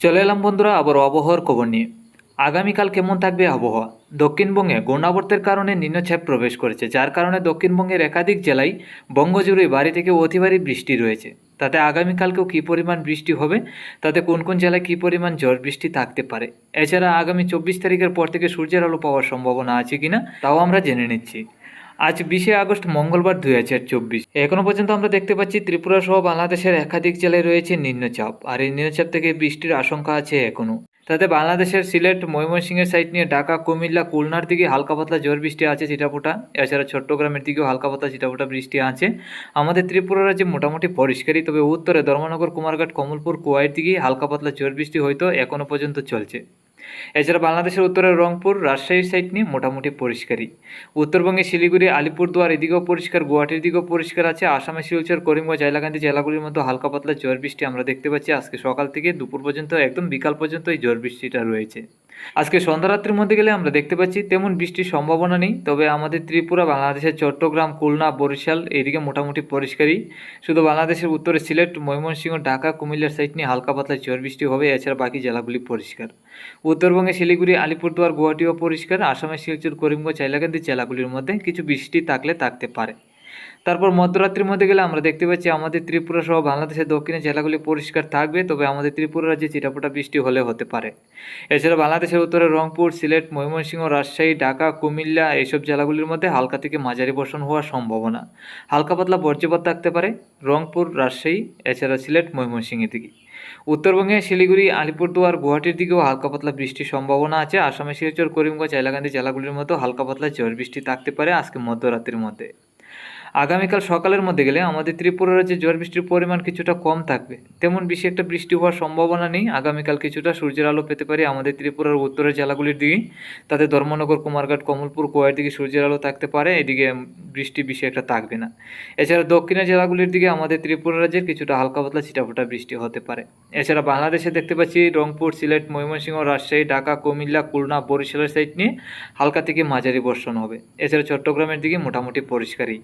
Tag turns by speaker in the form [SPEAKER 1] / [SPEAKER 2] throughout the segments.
[SPEAKER 1] চলে এলাম বন্ধুরা, আবার আবহাওয়ার খবর নিয়ে। আগামীকাল কেমন থাকবে আবহাওয়া? দক্ষিণবঙ্গে ঘূর্ণাবর্তের কারণে নিম্নচাপ প্রবেশ করেছে, যার কারণে দক্ষিণবঙ্গের একাধিক জেলায় বঙ্গজুড়ে বাড়ি থেকে অতি ভারী বৃষ্টি রয়েছে। তাতে আগামীকালকেও কী পরিমাণ বৃষ্টি হবে? তাতে কোন কোন জেলায় কী পরিমাণ ঝড় বৃষ্টি থাকতে পারে? এছাড়া আগামী চব্বিশ তারিখের পর থেকে সূর্যের আলো পাওয়ার সম্ভাবনা আছে কিনা, তাও আমরা জেনে নিচ্ছি। আজ বিশে আগস্ট মঙ্গলবার দুই হাজার চব্বিশ। এখনও পর্যন্ত আমরা দেখতে পাচ্ছি ত্রিপুরা সহ বাংলাদেশের একাধিক জেলায় রয়েছে নিম্নচাপ, আর এই নিম্নচাপ থেকে বৃষ্টির আশঙ্কা আছে এখনও। তাতে বাংলাদেশের সিলেট, ময়মনসিংহের সাইড নিয়ে ঢাকা, কুমিল্লা, খুলনার দিকে হালকা পাতলা ঝড় বৃষ্টি আছে চিটাফোটা এছাড়া চট্টগ্রামের দিকেও হালকা পাতলা চিটাফোটা বৃষ্টি আছে। আমাদের ত্রিপুরা রাজ্যে মোটামুটি পরিষ্কারই, তবে উত্তরে ধর্মনগর, কুমারঘাট, কমলপুর কুয়াইয়ের দিকে হালকা পাতলা ঝড় বৃষ্টি হয়তো এখনও পর্যন্ত চলছে। এছাড়া বাংলাদেশের উত্তরের রংপুর, রাজশাহীর সাইড নিয়ে মোটামুটি পরিষ্কারই। উত্তরবঙ্গে শিলিগুড়ি, আলিপুরদুয়ার, এদিকেও পরিষ্কার, গুয়াহাটির দিকেও পরিষ্কার আছে। আসামে শিলচর, করিমগঞ্জ, হাইলাকান্দি জেলাগুলির মধ্যে হালকা পাতলা ঝড় বৃষ্টি আমরা দেখতে পাচ্ছি। আজকে সকাল থেকে দুপুর পর্যন্ত, একদম বিকাল পর্যন্ত এই ঝড় বৃষ্টিটা রয়েছে। আজকে সন্ধ্যারাত্রির মধ্যে গেলে আমরা দেখতে পাচ্ছি তেমন বৃষ্টির সম্ভাবনা নেই, তবে আমাদের ত্রিপুরা, বাংলাদেশের চট্টগ্রাম, খুলনা, বরিশাল এদিকে মোটামুটি পরিষ্কারই। শুধু বাংলাদেশের উত্তরে সিলেট, ময়মনসিংহ, ঢাকা, কুমিল্লার সাইড নিয়ে হালকা পাতলা ঝড় বৃষ্টি হবে, এছাড়া বাকি জেলাগুলি পরিষ্কার। উত্তরবঙ্গে শিলিগুড়ি, আলিপুরদুয়ার, গুয়াহাটিও পরিষ্কার, আসামের শিলচর, করিমগঞ্জ, হাইলাকান্দি জেলাগুলির মধ্যে কিছু বৃষ্টি থাকলে থাকতে পারে। তারপর মধ্যরাত্রির মধ্যে গেলে আমরা দেখতে পাচ্ছি আমাদের ত্রিপুরা সহ বাংলাদেশের দক্ষিণে জেলাগুলি পরিষ্কার থাকবে, তবে আমাদের ত্রিপুরা রাজ্যে চিটাপোটা বৃষ্টি হলে হতে পারে। এছাড়া বাংলাদেশের উত্তরে রংপুর, সিলেট, ময়মনসিংহ, রাজশাহী, ঢাকা, কুমিল্লা এইসব জেলাগুলির মধ্যে হালকা থেকে মাঝারি বর্ষণ হওয়ার সম্ভাবনা। হালকা পাতলা বর্জ্যপাত থাকতে পারে রংপুর, রাজশাহী, এছাড়া সিলেট, ময়মনসিংহের দিকে। উত্তরবঙ্গে শিলিগুড়ি, আলিপুরদুয়ার, গুয়াহাটির দিকেও হালকা পাতলা বৃষ্টির সম্ভাবনা আছে। আসামে শিলচর, করিমগঞ্জ হাইলাকান্দি জেলাগুলির মতো হালকা পাতলা ঝড় বৃষ্টি থাকতে পারে আজকে মধ্যরাত্রির মধ্যে। আগামীকাল সকালের মধ্যে গেলে আমাদের ত্রিপুরা রাজ্যে ঝড় বৃষ্টির পরিমাণ কিছুটা কম থাকবে। তেমন বেশি একটা বৃষ্টি হওয়ার সম্ভাবনা নেই। আগামীকাল কিছুটা সূর্যের আলো পেতে পারি আমাদের ত্রিপুরার উত্তরের জেলাগুলির দিকে। তাতে ধর্মনগর, কুমারঘাট, কমলপুর কোয়ার দিকে সূর্যের আলো থাকতে পারে। এদিকে বৃষ্টি বেশি একটা থাকবে না। এছাড়া দক্ষিণের জেলাগুলির দিকে আমাদের ত্রিপুরা রাজ্যের কিছুটা হালকা পাতলা ছিটাফোটা বৃষ্টি হতে পারে। এছাড়া বাংলাদেশে দেখতে পাচ্ছি রংপুর, সিলেট, ময়মনসিংহ, রাজশাহী, ঢাকা, কুমিল্লা, খুলনা, বরিশালের সাইড নিয়ে হালকা থেকে মাঝারি বর্ষণ হবে। এছাড়া চট্টগ্রামের দিকে মোটামুটি পরিষ্কারই।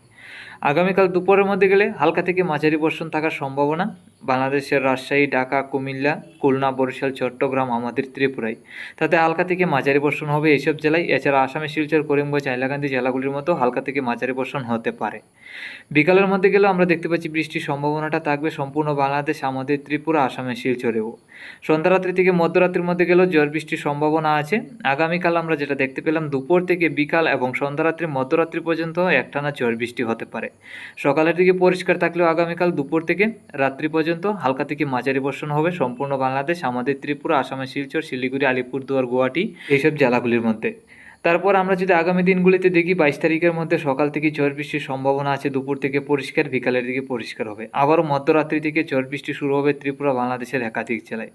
[SPEAKER 1] আগামীকাল দুপুরের মধ্যে গেলে হালকা থেকে মাঝারি বর্ষণ থাকার সম্ভাবনা। বাংলাদেশের রাজশাহী, ঢাকা, কুমিল্লা, খুলনা, বরিশাল, চট্টগ্রাম, আমাদের ত্রিপুরায়। তাতে হালকা থেকে মাঝারি বর্ষণ হবে এইসব জেলায়। এছাড়া আসামে শিলচর, করিমগঞ্জ, হাইলাকান্দি জেলাগুলির মতো হালকা থেকে মাঝারি বর্ষণ হতে পারে। বিকালের মধ্যে গেলেও আমরা দেখতে পাচ্ছি বৃষ্টির সম্ভাবনাটা থাকবে সম্পূর্ণ বাংলাদেশ, আমাদের ত্রিপুরা, আসামে, শিলচরেও। সন্ধ্যারাত্রি থেকে মধ্যরাত্রির মধ্যে গেলেও ঝড় বৃষ্টির সম্ভাবনা আছে। আগামীকাল আমরা যেটা দেখতে পেলাম, দুপুর থেকে বিকাল এবং সন্ধ্যারাত্রি মধ্যরাত্রি পর্যন্ত একটানা ঝড় বৃষ্টি হতে পারে। সকালের দিকে পরিষ্কার থাকলেও আগামীকাল দুপুর থেকে রাত্রি পর্যন্ত হালকা থেকে মাঝারি বর্ষণ হবে। সম্পূর্ণ বাংলাদেশ, আমাদের ত্রিপুরা, আসামের শিলচর, শিলিগুড়ি, আলিপুরদুয়ার, গুয়াহাটি, এইসব জেলাগুলির মধ্যে। তারপর আমরা যদি আগামী দিনগুলিতে দেখি, বাইশ তারিখের মধ্যে সকাল থেকে ঝড় বৃষ্টির সম্ভাবনা আছে, দুপুর থেকে পরিষ্কার, বিকালের দিকে পরিষ্কার হবে। আবারও মধ্যরাত্রি থেকে ঝড় বৃষ্টি শুরু হবে ত্রিপুরা, বাংলাদেশের একাধিক জেলায়।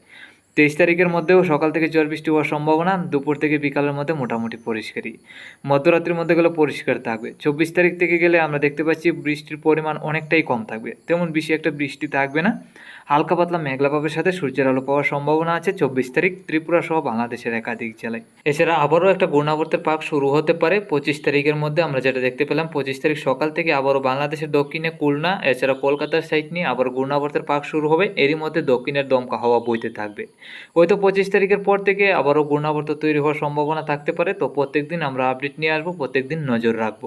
[SPEAKER 1] তেইশ তারিখের মধ্যেও সকাল থেকে ঝড় বৃষ্টি হওয়ার সম্ভাবনা, দুপুর থেকে বিকালের মধ্যে মোটামুটি পরিষ্কারই। মধ্যরাত্রির মধ্যে গেলে পরিষ্কার থাকবে। চব্বিশ তারিখ থেকে গেলে আমরা দেখতে পাচ্ছি বৃষ্টির পরিমাণ অনেকটাই কম থাকবে। তেমন বেশি একটা বৃষ্টি থাকবে না। হালকা পাতলা মেঘলাভাবের সাথে সূর্যের আলো পাওয়ার সম্ভাবনা আছে চব্বিশ তারিখ, ত্রিপুরা সহ বাংলাদেশের একাধিক জেলায়। এছাড়া আবারও একটা ঘূর্ণাবর্তের পাক শুরু হতে পারে। পঁচিশ তারিখের মধ্যে আমরা যেটা দেখতে পেলাম, পঁচিশ তারিখ সকাল থেকে আবারও বাংলাদেশের দক্ষিণে খুলনা, এছাড়া কলকাতার সাইড নিয়ে আবার ঘূর্ণাবর্তের পাক শুরু হবে। এরই মধ্যে দক্ষিণের দমকা হাওয়া বইতে থাকবে। হয়তো পঁচিশ তারিখের পর থেকে আবারও ঘূর্ণাবর্ত তৈরি হওয়ার সম্ভাবনা থাকতে পারে। তো প্রত্যেকদিন আমরা আপডেট নিয়ে আসব প্রত্যেক দিন নজর রাখব।